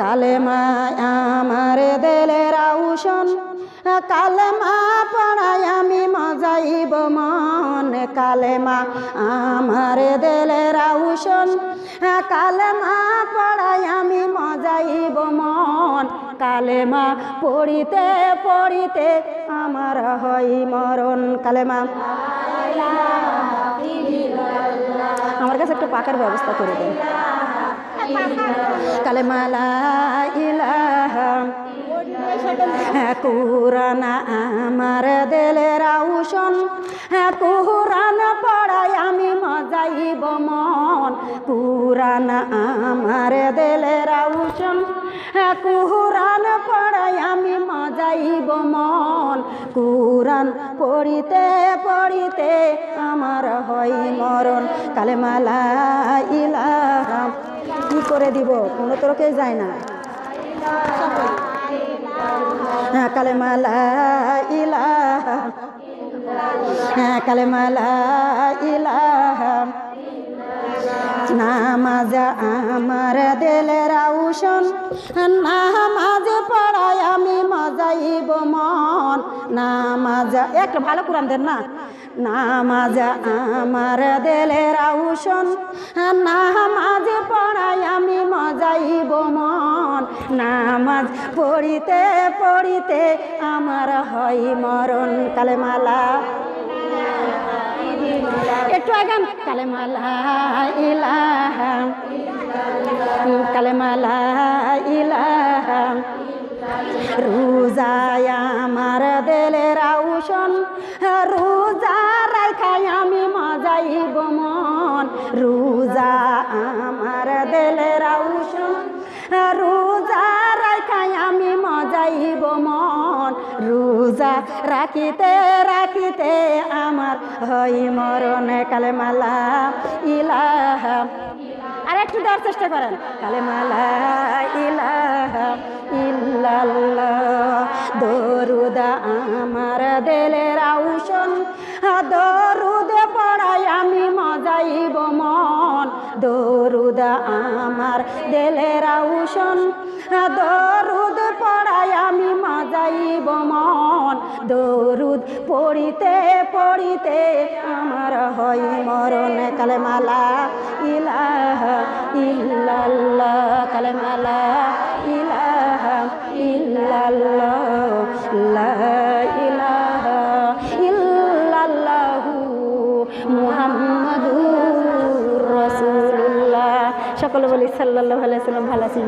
কালেমা আমার দেলের আউশন কালেমা পড়াই আমি মজাইব মন। কালেমা আমার দেলের আউশন কালেমা পড়াই আমি মজাইব মন। কালেমা পড়িতে পড়িতে আমার হয় মরণ। কালেমা আমার কাছে একটু পাকার ব্যবস্থা করে দেন কালেমালা ইলাহা। হ্যাঁ কুরান আমার দেলের আউশন হ্যাঁ পড়াই আমি মজাইব মন। কুরান আমার হ্যাঁ কুরান পড়াই আমি মজাইব মন। কুরান পড়িতে পড়িতে আমার হয় মরণ। কালেমালা ইলাহা কি করে দিব? কোনো তরকে যায় না। হ্যাঁ কালেমালা ইলাহা হ্যাঁ কালেমালা ইলাহা নামাজ আমার দেলের আউশন নামাজ পড়াই আমি মজাইব মন। নামাজ একটা ভালো কোরআন দেন না। নামাজ আমার দেলের আউশন নামাজ পড়াই আমি মজাইব মন। নামাজ পড়িতে পড়িতে আমার হয় মরণ। কালেমালা। একটু আগান। কালেমালা কালেমালা ইলাহা রোজায় আমার দেলের আউশন রোজা রাখাই আমি মজাইব মন রোজা আমার দেলের আউশন রোজা রাখাই আমি মজাইব মন, রোজা রাখিতে রাখিতে আমার হই মরণে কালেমালা ইলাহা একটু দেওয়ার চেষ্টা করেন। কালেমালা ইলাহা ইল্লাল্লাহ দরুদা আমার দেলের আউশন দরুদ পড়াই আমি মজাইব মন। দরুদা আমার দেলের আউশন দরুদ পড়াই আমি মজাইব মন। দরুদ পড়িতে পড়িতে আমার হয় মরণ কালেমালা ইলাহা ইল্লাল্লাহ কালেমালা ilaha illallah la ilaha illallah মুহাম্মাদুর রাসূলুল্লাহ। সকলে বলি সাল্লাল্লাহু আলাইহি সাল্লাম ভালো আছেন?